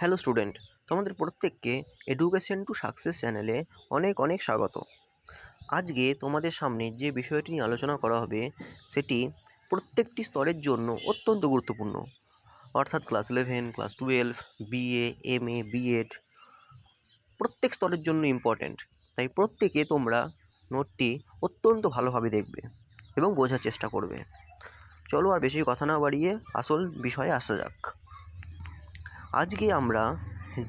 Hello student, তোমাদের প্রত্যেককে education to success চ্যানেলে অনেক অনেক স্বাগত। আজকে তোমাদের সামনে যে বিষয়টি নিয়ে আলোচনা করা হবে, সেটি প্রত্যেকটি স্তরের জন্য অত্যন্ত গুরুত্বপূর্ণ। অর্থাৎ class eleven class twelve BA M A BEd প্রত্যেক স্তরের জন্য ইম্পর্ট্যান্ট তাই প্রত্যেকে তোমরা নোটটি অত্যন্ত ভালোভাবে দেখবে এবং বোঝার চেষ্টা করবে। চলো আর বেশি কথা না বাড়িয়ে আসল বিষয়ে আসা যাক। আজকে আমরা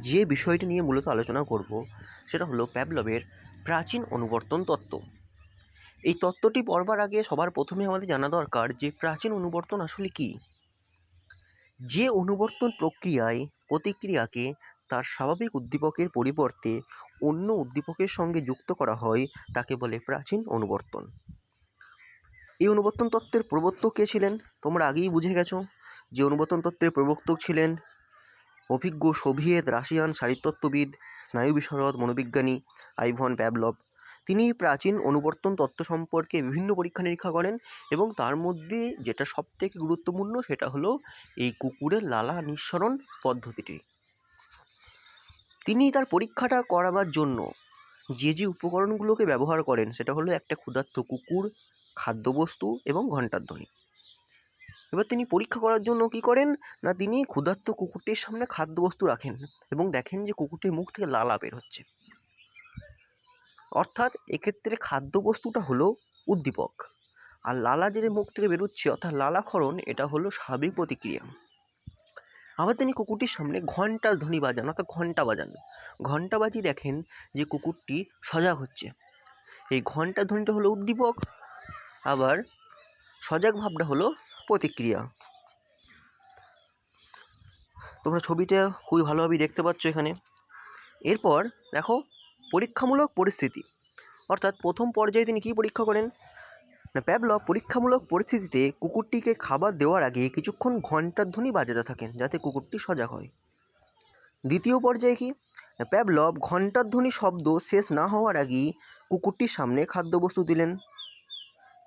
যে বিষয়টি নিয়ে মূলত আলোচনা করব, সেটা হলো প্যাবলবের প্রাচীন অনুবর্তন তত্ত্ব। এই তত্ত্বটি পড়বার আগে সবার প্রথমে আমাদের জানা দরকার যে প্রাচীন অনুবর্তন আসলে কী। যে অনুবর্তন প্রক্রিয়ায় প্রতিক্রিয়াকে তার স্বাভাবিক উদ্দীপকের পরিবর্তে অন্য উদ্দীপকের সঙ্গে যুক্ত করা হয়, তাকে বলে প্রাচীন অনুবর্তন। এই অনুবর্তন তত্ত্বের প্রবর্তক কে ছিলেন? তোমরা আগেই বুঝে গেছো যে অনুবর্তন তত্ত্বের প্রবর্তক ছিলেন অভিজ্ঞ সোভিয়েত রাশিয়ান শারীরতত্ত্ববিদ স্নায়ু বিশারদ, মনোবিজ্ঞানী আইভন প্যাবলভ তিনি প্রাচীন অনুবর্তন তত্ত্ব সম্পর্কে বিভিন্ন পরীক্ষা নিরীক্ষা করেন এবং তার মধ্যে যেটা সবথেকে গুরুত্বপূর্ণ সেটা হলো এই কুকুরের লালা নিঃসরণ পদ্ধতিটি। তিনি তার পরীক্ষাটা করাবার জন্য যে যে উপকরণগুলোকে ব্যবহার করেন সেটা হলো একটা ক্ষুধার্ত কুকুর, খাদ্যবস্তু এবং ঘণ্টার ধ্বনি এবার তিনি পরীক্ষা করার জন্য কি করেন? না, তিনি ক্ষুধার্ত কুকুরটির সামনে খাদ্যবস্তু রাখেন এবং দেখেন যে কুকুরটির মুখ থেকে লালা বের হচ্ছে। অর্থাৎ এক্ষেত্রে খাদ্যবস্তুটা হলো উদ্দীপক। আর লালা যে মুখ থেকে বেরোচ্ছে, অর্থাৎ লালাক্ষরণ, এটা হলো স্বাভাবিক প্রতিক্রিয়া। আবার তিনি কুকুরটির সামনে ঘণ্টার ধ্বনি বাজান, অর্থাৎ ঘণ্টা বাজান। ঘণ্টা বাজি দেখেন যে কুকুরটি সজাগ হচ্ছে। এই ঘণ্টা ধ্বনিটা হলো উদ্দীপক, আবার সজাগ ভাবটা হলো প্রতিক্রিয়া। তোমরা ছবিটা খুবই ভালোভাবেই দেখতে পাচ্ছ এখানে। এরপর দেখো, পরীক্ষামূলক পরিস্থিতি। অর্থাৎ প্রথম পর্যায়ে তিনি কী পরীক্ষা করেন? না, প্যাবলভ, পরীক্ষামূলক পরিস্থিতিতে কুকুরটিকে খাবার দেওয়ার আগে কিছুক্ষণ ঘণ্টার ধ্বনি বাজাতে থাকেন, যাতে কুকুরটি সজাগ হয়। দ্বিতীয় পর্যায়ে কি? প্যাবলভ ঘণ্টার ধ্বনি শব্দ শেষ না হওয়ার আগেই কুকুরটির সামনে খাদ্যবস্তু দিলেন।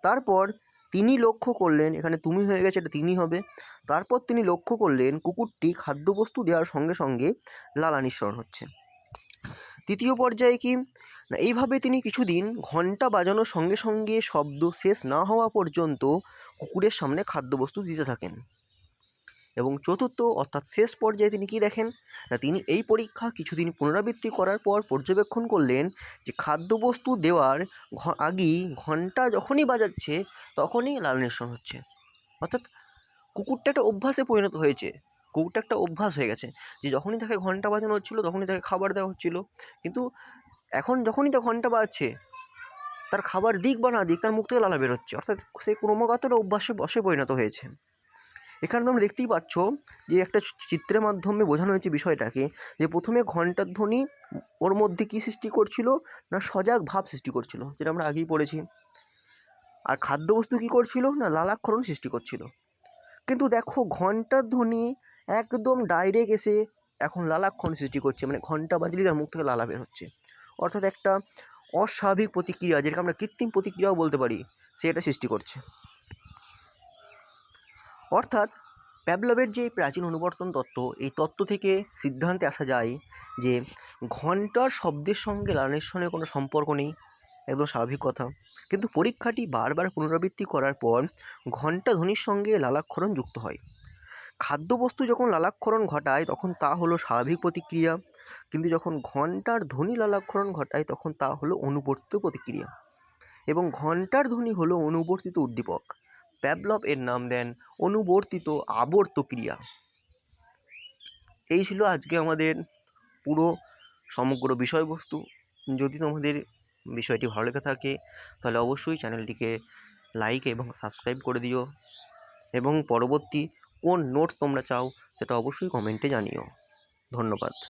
তারপর তিনি লক্ষ্য করলেন, এখানে তুমি হয়ে গেছে, এটা তিনি হবে। তারপর তিনি লক্ষ্য করলেন, কুকুরটি খাদ্যবস্তু দেওয়ার সঙ্গে সঙ্গে লালা নিঃসরণ হচ্ছে। তৃতীয় পর্যায়ে কি? না, এইভাবে তিনি কিছুদিন ঘণ্টা বাজানোর সঙ্গে সঙ্গে শব্দ শেষ না হওয়া পর্যন্ত কুকুরের সামনে খাদ্যবস্তু দিতে থাকেন। এবং চতুর্থ অর্থাৎ শেষ পর্যায়ে তিনি কি দেখেন? না, তিনি এই পরীক্ষা কিছুদিন পুনরাবৃত্তি করার পর পর্যবেক্ষণ করলেন যে খাদ্যবস্তু দেওয়ার আগেই ঘণ্টা যখনই বাজাচ্ছে তখনই লাল নিঃসরণ হচ্ছে। অর্থাৎ কুকুরটা একটা অভ্যাসে পরিণত হয়েছে। কুকুরটা একটা অভ্যাস হয়ে গেছে যে যখনই তাকে ঘণ্টা বাজানো হচ্ছিল তখনই তাকে খাবার দেওয়া হচ্ছিল। কিন্তু এখন যখনই তা ঘণ্টা বাজছে, তার খাবার দিক বা না দিক তার মুখ থেকে লালা বেরোচ্ছে। অর্থাৎ সে ক্রমাগত অভ্যাসে বসে পরিণত হয়েছে। এখানে তোমরা দেখতেই পাচ্ছ যে একটা চিত্রের মাধ্যমে বোঝানো হয়েছে বিষয়টাকে যে প্রথমে ঘণ্টার ধ্বনি ওর মধ্যে কী সৃষ্টি করছিল না সজাগ ভাব সৃষ্টি করছিল, যেটা আমরা আগেই পড়েছি। আর খাদ্যবস্তু কী করছিল না লালাক্ষরণ সৃষ্টি করছিল। কিন্তু দেখো ঘণ্টার ধ্বনি একদম ডাইরেক্ট এসে এখন লালাক্ষরণ সৃষ্টি করছে মানে ঘণ্টা বাজলেই তার মুখ থেকে লালা বের হচ্ছে। অর্থাৎ একটা অস্বাভাবিক প্রতিক্রিয়া, যেটাকে আমরা কৃত্রিম প্রতিক্রিয়াও বলতে পারি সে এটা সৃষ্টি করছে। অর্থাৎ প্যাবলবের যে প্রাচীন অনুবর্তন তত্ত্ব, এই তত্ত্ব থেকে সিদ্ধান্তে আসা যায় যে ঘণ্টার শব্দের সঙ্গে লালনেশ্বনের কোনো সম্পর্ক নেই, একদম স্বাভাবিক কথা। কিন্তু পরীক্ষাটি বারবার পুনরাবৃত্তি করার পর ঘণ্টা ধ্বনির সঙ্গে লালাক্ষরণ যুক্ত হয়। খাদ্যবস্তু যখন লালাক্ষরণ ঘটায়, তখন তা হলো স্বাভাবিক প্রতিক্রিয়া। কিন্তু যখন ঘণ্টার ধ্বনি লালাক্ষরণ ঘটায়, তখন তা হলো অনুবর্তিত প্রতিক্রিয়া। এবং ঘণ্টার ধ্বনি হলো অনুবর্তিত উদ্দীপক। প্যাবলভ এর নাম দেন অনুবর্তিত আবর্ত ক্রিয়া। এই ছিল আজকে আমাদের পুরো সমগ্র বিষয়বস্তু। যদি তোমাদের বিষয়টি ভালো লেগে থাকে, তাহলে অবশ্যই চ্যানেলটিকে লাইক এবং সাবস্ক্রাইব করে দিও। এবং পরবর্তী কোন নোটস তোমরা চাও, সেটা অবশ্যই কমেন্টে জানিও। ধন্যবাদ।